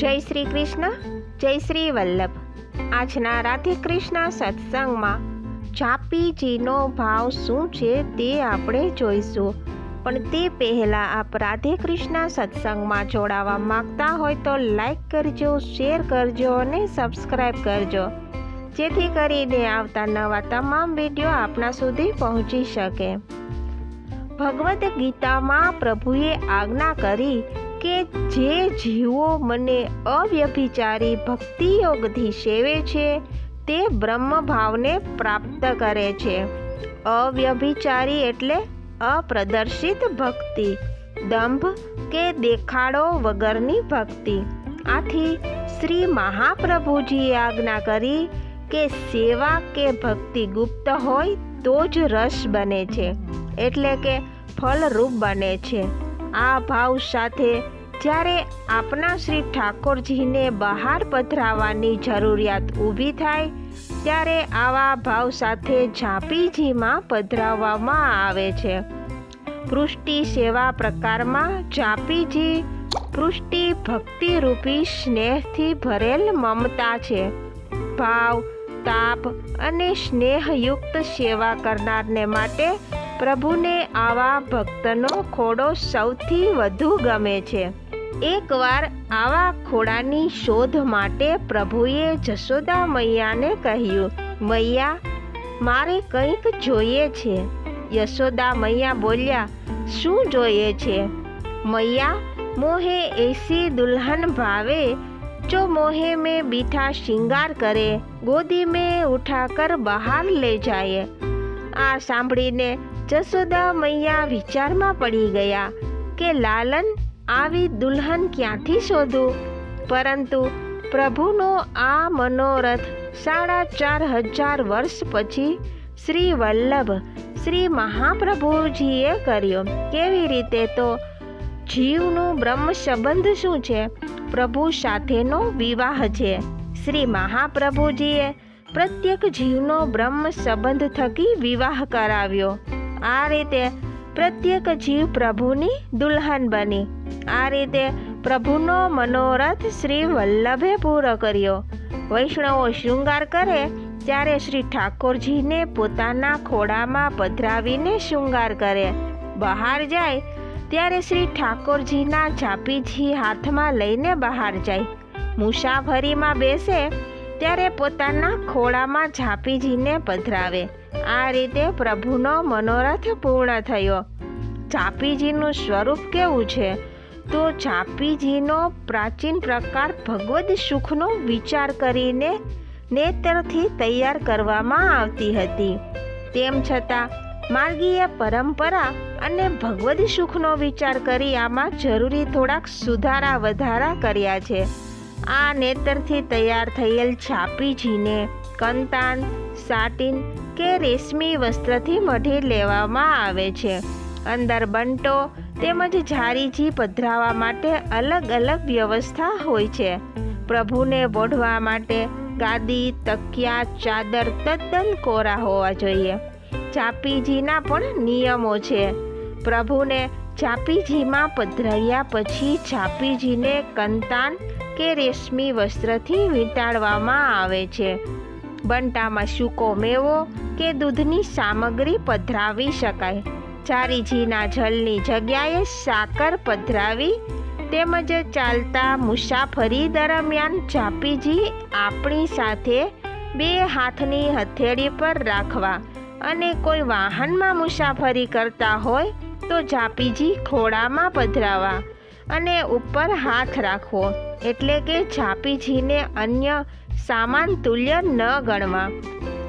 જય શ્રી કૃષ્ણ, જય શ્રી વલ્લભ. આજના રાધે કૃષ્ણ સત્સંગમાં જાપીજીનો ભાવ શું છે તે આપણે જોઈશું. પણ તે પહેલાં આપ રાધે કૃષ્ણ સત્સંગમાં જોડાવા માંગતા હોય તો લાઈક કરજો, શેર કરજો અને સબસ્ક્રાઈબ કરજો. જેથી કરીને આવતા નવા તમામ વીડિયો આપણા સુધી પહોંચી શકે. ભગવદ્ ગીતામાં પ્રભુએ આજ્ઞા કરી કે જે જીવો મને અવ્યભિચારી ભક્તિ યોગથી સેવે છે, તે બ્રહ્મ ભાવને પ્રાપ્ત કરે છે. અવ્યભિચારી એટલે અપ્રદર્શિત ભક્તિ, દંભ કે દેખાડો વગરની ભક્તિ. આથી શ્રી મહાપ્રભુજીએ આજ્ઞા કરી કે સેવા કે ભક્તિ ગુપ્ત હોય તો જ રસ બને છે, એટલે કે ફલરૂપ બને છે. આ ભાવ સાથે જ્યારે આપના શ્રી ઠાકોરજીને બહાર પધરાવવાની જરૂરિયાત ઊભી થાય, ત્યારે આવા ભાવ સાથે ઝાંપીજીમાં પધરાવવામાં આવે છે. પૃષ્ટિ સેવા પ્રકારમાં ઝાંપીજી પૃષ્ટિ ભક્તિરૂપી સ્નેહથી ભરેલ મમતા છે. ભાવ, તાપ અને સ્નેહયુક્ત સેવા કરનારને માટે પ્રભુને આવા ભક્તનો ખોડો સૌથી વધુ ગમે છે એકવાર આવા ખોડાની શોધ માટે પ્રભુએ જશોદા મૈયાને કહ્યું મૈયા મારે કંઈક જોઈએ છે યશોદા મૈયા બોલ્યા શું જોઈએ છે મૈયા મોહે એસી દુલ્હન ભાવે જો મોહે में बीठा श्रृंगार करे गोदी में उठाकर બહાર ले जाए આ સાંભળીને જશોદા મૈયા વિચારમાં પડી ગયા કે લાલન આવી દુલ્હન ક્યાંથી શોધું? પરંતુ પ્રભુનો આ મનોરથ સાડા ચાર હજાર વર્ષ પછી શ્રી વલ્લભ શ્રી મહાપ્રભુજીએ કર્યો. કેવી રીતે તો? જીવનું બ્રહ્મ સંબંધ શું છે? પ્રભુ સાથેનો વિવાહ છે. શ્રી મહાપ્રભુજીએ પ્રત્યેક જીવનો બ્રહ્મ સંબંધ થકી વિવાહ કરાવ્યો. આ રીતે પ્રત્યેક જીવ પ્રભુની દુલ્હન બની. આ રીતે પ્રભુનો મનોરથ શ્રી વલ્લભે પૂરો કર્યો. વૈષ્ણવો શૃંગાર કરે ત્યારે શ્રી ઠાકોરજીને પોતાના ખોડામાં પધરાવીને શૃંગાર કરે. બહાર જાય ત્યારે શ્રી ઠાકોરજીના જાપીજી હાથમાં લઈને બહાર જાય. મુસાફરીમાં બેસે ત્યારે પોતાના ખોળામાં ઝાપીજીને પધરાવે. આ રીતે પ્રભુનો મનોરથ પૂર્ણ થયો. ઝાપીજીનું સ્વરૂપ કેવું છે? તો ઝાપીજીનો પ્રાચીન પ્રકાર ભગવદ સુખનો વિચાર કરીને નેત્રથી તૈયાર કરવામાં આવતી હતી. તેમ છતાં, માર્ગીય પરંપરા અને ભગવદ સુખનો વિચાર કરી આમાં જરૂરી થોડાક સુધારા વધારા કર્યા છે. આ નેતરથી તૈયાર થયેલ છાપીજીને કંતાન, સાટીન કે રેશમી વસ્ત્રથી મઢી લેવામાં આવે છે. અંદર બંટો તેમજ ઝારીજી પધરાવા માટે અલગ અલગ વ્યવસ્થા હોય છે. પ્રભુને બોઢવા માટે ગાદી, તકિયા, ચાદર, તદ્દન કોરા હોવા જોઈએ. ચાપીજીના પણ નિયમો છે. પ્રભુને ચાપીજીમાં પધરાવ્યા પછી ચાપીજીને કંતાન કે રેશમી વસ્ત્રથી વીંટાળવામાં આવે છે. બંટામાં સૂકો મેવો કે દૂધની સામગ્રી પધરાવી શકાય. ચારીજીના જલની જગ્યાએ સાકર પધરાવી તેમજ ચાલતા મુસાફરી દરમિયાન ચાપીજી આપણી સાથે બે હાથની હથેળી પર રાખવા અને કોઈ વાહનમાં મુસાફરી કરતા હોય તો ઝાપીજી ખોળામાં પધરાવા. અને ઉપર હાથ રાખવો. એટલે કે ઝાપીજીને અન્ય સામાન તુલ્ય ન ગણવા.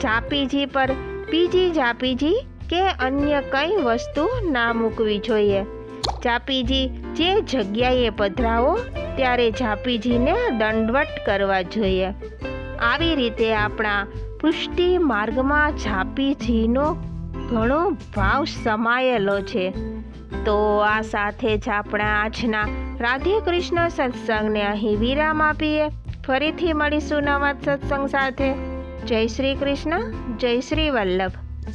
ઝાપીજી પર બીજી ઝાપીજી કે અન્ય કંઈ વસ્તુ ના મૂકવી જોઈએ. ઝાપીજી જે જગ્યાએ પધરાવો, ત્યારે ઝાપીજીને દંડવટ કરવા જોઈએ. આવી રીતે આપણા પુષ્ટિ માર્ગમાં ઝાપીજીનો ઘણો ભાવ સમાયેલો છે. તો આ સાથે જ આપણા આજના રાધે કૃષ્ણ સત્સંગને અહીં વિરામ આપીએ. ફરીથી મળીશું નવા સત્સંગ સાથે. જય શ્રી કૃષ્ણ, જય શ્રી વલ્લભ.